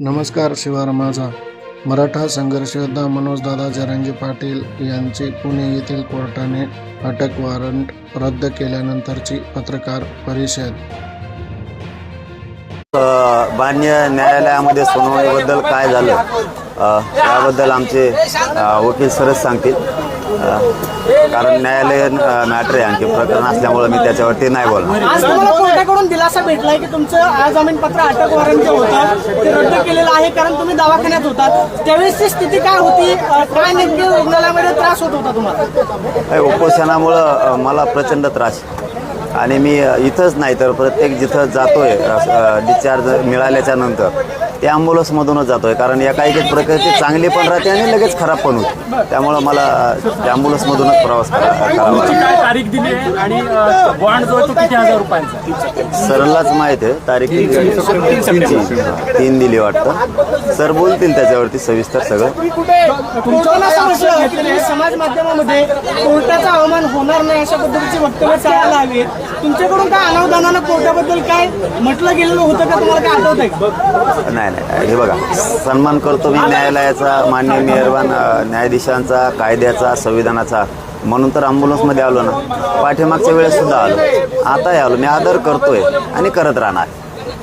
नमस्कार शिवार माझा मराठा संघर्ष योद्धा मनोजदादा जरांगे पाटील यांची पुणे येथील कोर्टाने अटक वॉरंट रद्द केल्यानंतरची पत्रकार परिषद. मान्य न्यायालयामध्ये सुनावणीबद्दल काय झालं? याबद्दल आमचे वकील सरच सांगतील. कारण न्यायालय मॅटर आहे आणखी. प्रकरण असल्यामुळं मी त्याच्यावरती नाही बोलणार. आज कोर्टाकडून दिलासा भेटलाय की तुमचं आजामीनपत्र अटक वॉरंट जे होतं ते रद्द केलेलं आहे कारण तुम्ही दवाखान्यात होतात. त्यावेळेसची स्थिती काय होती? काय नेमके रुग्णालयामध्ये त्रास होत होता तुम्हाला? उपोषणामुळं मला प्रचंड त्रास. आणि मी इथंच नाही तर प्रत्येक जिथं जातोय डिस्चार्ज मिळाल्याच्या नंतर ते ॲम्ब्युलन्समधूनच जातोय. कारण एका एक प्रकृती चांगली पण राहते आणि लगेच खराब पण होते. त्यामुळं मला त्या ॲम्ब्युलन्समधूनच प्रवास करा करावा लागतो. तारीख दिली आहे? आणि बॉन्ड जो आहे तो किती हजार रुपयांचा? सरलाच माहीत आहे. तारीख आहे? तीन दिली. वाटतं. सर बोलतील त्याच्यावरती सविस्तर सगळं. तुम्ही समाज माध्यमामध्ये कोर्टाचा अवमान होणार नाही अशा पद्धतीची वक्तव्य हवी. तुमच्याकडून काय अनावधानानं कोर्टाबद्दल काय म्हटलं गेलेलं होतं का? तुम्हाला काय आठवत आहे का नाही. नाही हे बघा सन्मान करतो मी न्यायालयाचा मान्य मेहरबान न्यायाधीशांचा कायद्याचा संविधानाचा. म्हणून तर ॲम्ब्युलन्समध्ये आलो ना. पाठीमागच्या वेळेस सुद्धा आलो. आताही आलो. मी आदर करतोय आणि करत राहणार.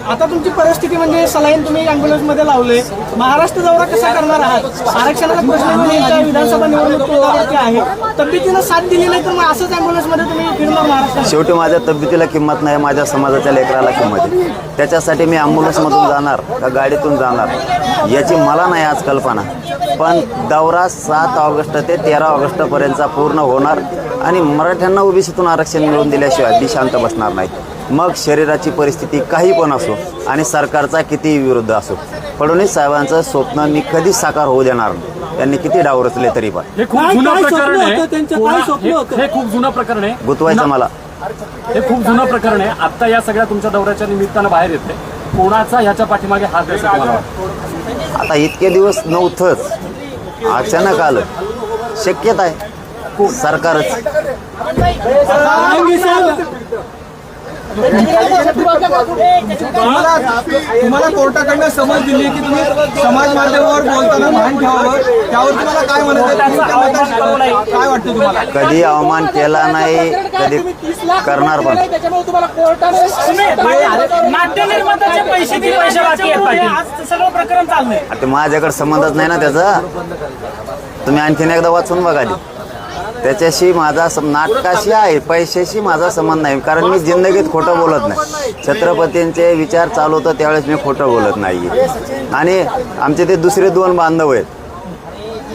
आता तुमची परिस्थिती म्हणजे सलाईन तुम्ही अँब्युलन्समध्ये लावले महाराष्ट्र दौरा कसा करणार आहात? आरक्षणाचा प्रश्न विधानसभा निवडणूक तोंडावरती आहे. तब्येतीनं साथ दिली नाही तर मग असंच अँब्युलन्समध्ये तुम्ही फिरणार महाराष्ट्रात. शेवटी माझ्या तब्येतीला किंमत नाही माझ्या समाजाच्या लेकराला किंमत आहे. त्याच्यासाठी मी ॲम्ब्युलन्समधून जाणार का गाडीतून जाणार याची मला नाही आज कल्पना. पण दौरा सात ऑगस्ट ते तेरा ऑगस्टपर्यंतचा पूर्ण होणार आणि मराठ्यांना ओबीसीतून आरक्षण मिळवून दिल्याशिवाय ती शांत बसणार नाही. मग शरीराची परिस्थिती काही पण असो आणि सरकारचा कितीही विरुद्ध असो फडणवीस साहेबांचं स्वप्न मी कधीच साकार होऊ देणार नाही. त्यांनी किती डाव रचले तरी पण. हे खूप काय- जुनं काय प्रकरण आहे. होतं त्यांचं? काय कोणा- स्वप्न हे- होतं? हे खूप जुनं प्रकरण आहे. गुतवायचं मला. हे खूप जुनं प्रकरण आहे. आता या सगळ्या तुमच्या दौऱ्याच्या निमित्तानं बाहेर येते कोणाचा ह्याच्या पाठीमागे हात आहे असं तुम्हाला वाटतं? आता इतके दिवस नव्हतंच. अचानक आलं. शक्यता आहे. सरकारच. तुम्हाला कोर्टाकडनं समज दिली की तुम्ही समाज माध्यमावर बोलताना भान ठेवावं? त्यावर तुम्हाला काय म्हणायचं काय वाटतं तुम्हाला? कधी अवमान केला नाही कधी करणार पण. त्याच्यामुळे तुम्हाला कोर्टाने पैसे पैसे बाकी आहेत सगळं प्रकरण चाललंय माझ्याकडे संबंधच नाही ना त्याचा. तुम्ही आणखीन एकदा वाचून बघा त्याच्याशी माझा सं- नाटकाशी आहे पैशाशी माझा संबंध नाही कारण मी जिंदगीत खोटं बोलत नाही. छत्रपतींचे विचार चालू होतं त्यावेळेस मी खोटं बोलत नाही आणि आमचे ते दुसरे दोन बांधव आहेत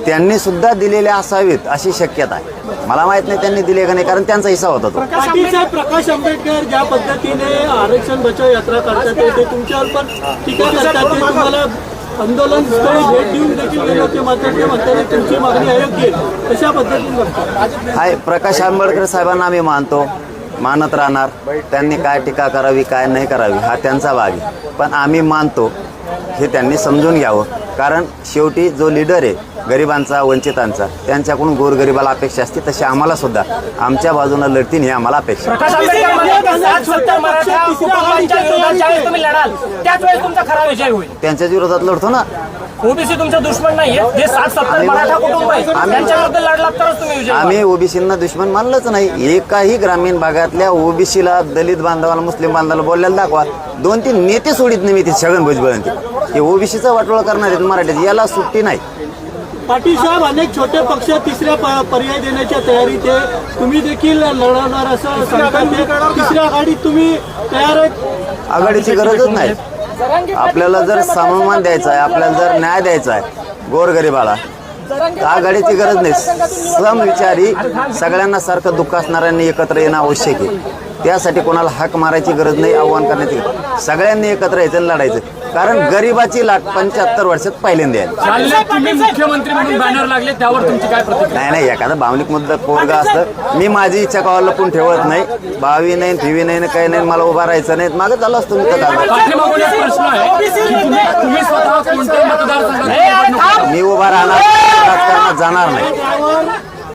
त्यांनी सुद्धा दिलेले असावेत अशी शक्यता आहे. मला माहीत नाही त्यांनी दिले का नाही कारण त्यांचा हिस्सा होता तो. प्रकाश आंबेडकर. ज्या पद्धतीने आरक्षण बचाव यात्रा करतात ते तुमच्यावर पण टीका करतात आंदोलन स्थळी भेट देऊन देखील मात्र ते म्हणतात तुमची मागणी अयोग्य आहे. कशा पद्धतीने हाय प्रकाश आंबेडकर साहेबांना आम्ही मानतो. मानत राहणार. त्यांनी काय टीका करावी काय नाही करावी हा त्यांचा भाग आहे. पण आम्ही मानतो हे त्यांनी समजून घ्यावं. कारण शेवटी जो लीडर आहे गरिबांचा वंचितांचा. त्यांच्याकडून गोरगरिबाला अपेक्षा असते तशी आम्हाला सुद्धा. आमच्या बाजूनं लढतीन ही आम्हाला अपेक्षा आहे. प्रकाश आंबेडकर म्हणाले, सात सत्तर मराठा कुटुंबांच्या विरोधात ज्यावेळेस तुम्ही लढाल. त्याच वेळेस तुमचा खरा विजय होईल. त्यांच्याच विरोधात लढतो ना. ओबीसी तुमचे दुश्मन नाहीये. जे सात सत्तर मराठा कुटुंब आहे त्यांच्या विरुद्ध लढलात तरच तुम्ही विजय आम्ही ओबीसींना दुश्मन मानलंच नाही. एकाही ग्रामीण भागातल्या ओबीसीला दलित बांधवाला मुस्लिम बांधवाला बोललेला दाखवा. दोन तीन नेते सोडित नाही मी ते छगन भुजबळ ते हे ओबीसीचा वाटोळा करणार आहेत मराठीत. याला सुट्टी नाही. पाटील साहेब अनेक छोटे पक्ष तिसऱ्या पर्याय देण्याच्या तयारीत आहे. तुम्ही देखील लढवणार असं सांगतात. तिसऱ्या आघाडीत तुम्ही तयार आहेत? आघाडीची गरजच नाही. आपल्याला जर सममान द्यायचा आहे आपल्याला जर न्याय द्यायचा आहे गोरगरिबाला तर आघाडीची गरज नाही. समविचारी सगळ्यांना सारखं दुःख असणाऱ्यांनी एकत्र येणं आवश्यक आहे. त्यासाठी कोणाला हाक मारायची गरज नाही आव्हान करण्याची. सगळ्यांनी एकत्र यायचं लढायचं. कारण गरिबाची लाट पंच्याहत्तर वर्षात पहिल्यांदा आहे जालन्यात तुम्ही मुख्यमंत्री म्हणून बॅनर लागले त्यावर तुमची काय प्रतिक्रिया? नाही नाही एखादा भावनिक मुद्दा पोरगा असतं मी माझी इच्छा कवायला पण ठेवत नाही. बावी नाही फिवी नाही न काही नाही मला उभा राहायचं नाही. मागं झालं असतं मी तर काय पाठीमागून एक प्रश्न आहे. की तुम्ही तुम्ही स्वतः कोणत्या मतदारसंघात निवडणूक मी उभा राहणार राजकारणात जाणार नाही.